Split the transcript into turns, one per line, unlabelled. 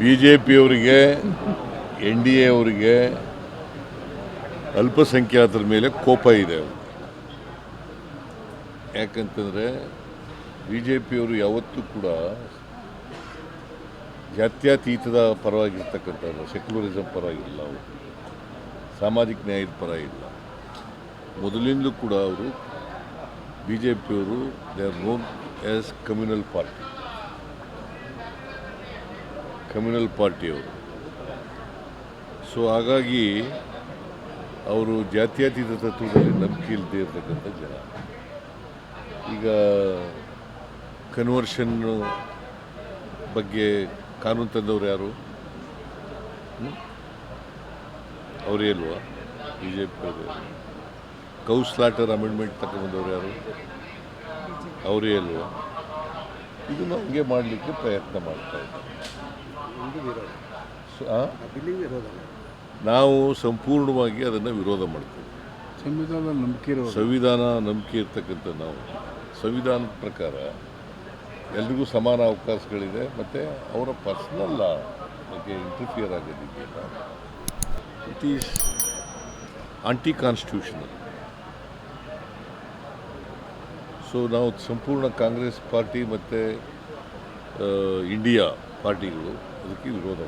B J ಪಿಯವರಿಗೆ N D A ಅವರಿಗೆ ಅಲ್ಪಸಂಖ್ಯಾತರ ಮೇಲೆ ಕೋಪ ಇದೆ. ಯಾಕಂತಂದರೆ ಬಿ ಜೆ ಪಿಯವರು ಯಾವತ್ತೂ ಕೂಡ ಜಾತ್ಯತೀತದ ಪರವಾಗಿರ್ತಕ್ಕಂಥದ್ದು ಸೆಕ್ಯುಲರಿಸಮ್ ಪರವಾಗಿಲ್ಲ ಅವರು. ಸಾಮಾಜಿಕ ನ್ಯಾಯದ ಪರ ಇಲ್ಲ. ಮೊದಲಿಂದಲೂ ಕೂಡ ಅವರು ಬಿ ಜೆ ಪಿಯವರು they are known as communal party communal ಪಾರ್ಟಿಯವರು so ಹಾಗಾಗಿ ಅವರು ಜಾತ್ಯತೀತ ತತ್ವದಲ್ಲಿ ನಂಬಿಕೆ ಇಲ್ಲದೆ ಇರತಕ್ಕಂಥ ಜನ. ಈಗ ಕನ್ವರ್ಷನ್ ಬಗ್ಗೆ ಕಾನೂನು ತಂದವರು ಯಾರು? ಅವರೇ ಅಲ್ವಾ B J P cows cow slaughter amendment ತಗೊಂಡ್ಬಂದವ್ರು ಯಾರು? ಅವರೇ ಅಲ್ವಾ? ಇದನ್ನು ಹಂಗೆ ಮಾಡಲಿಕ್ಕೆ ಪ್ರಯತ್ನ ಮಾಡ್ತಾ ಇದ್ದಾರೆ? ನಾವು ಸಂಪೂರ್ಣವಾಗಿ ಅದನ್ನು ವಿರೋಧ ಮಾಡ್ತೀವಿ.
ಸಂವಿಧಾನ ನಂಬಿಕೆ ಇರೋ
ಸಂವಿಧಾನ ನಂಬಿಕೆ ಇರ್ತಕ್ಕಂಥ ನಾವು. ಸಂವಿಧಾನದ ಪ್ರಕಾರ ಎಲ್ರಿಗೂ ಸಮಾನ ಅವಕಾಶಗಳಿದೆ ಮತ್ತು ಅವರ ಪರ್ಸ್ನಲ್ ಬಗ್ಗೆ interfere ಆಗೋದಿದೆಯಲ್ಲ it is anti constitutional so ನಾವು ಸಂಪೂರ್ಣ ಕಾಂಗ್ರೆಸ್ ಪಾರ್ಟಿ ಮತ್ತು ಇಂಡಿಯಾ ಪಾರ್ಟಿಗಳು ಅದಕ್ಕೆ ವಿರೋಧ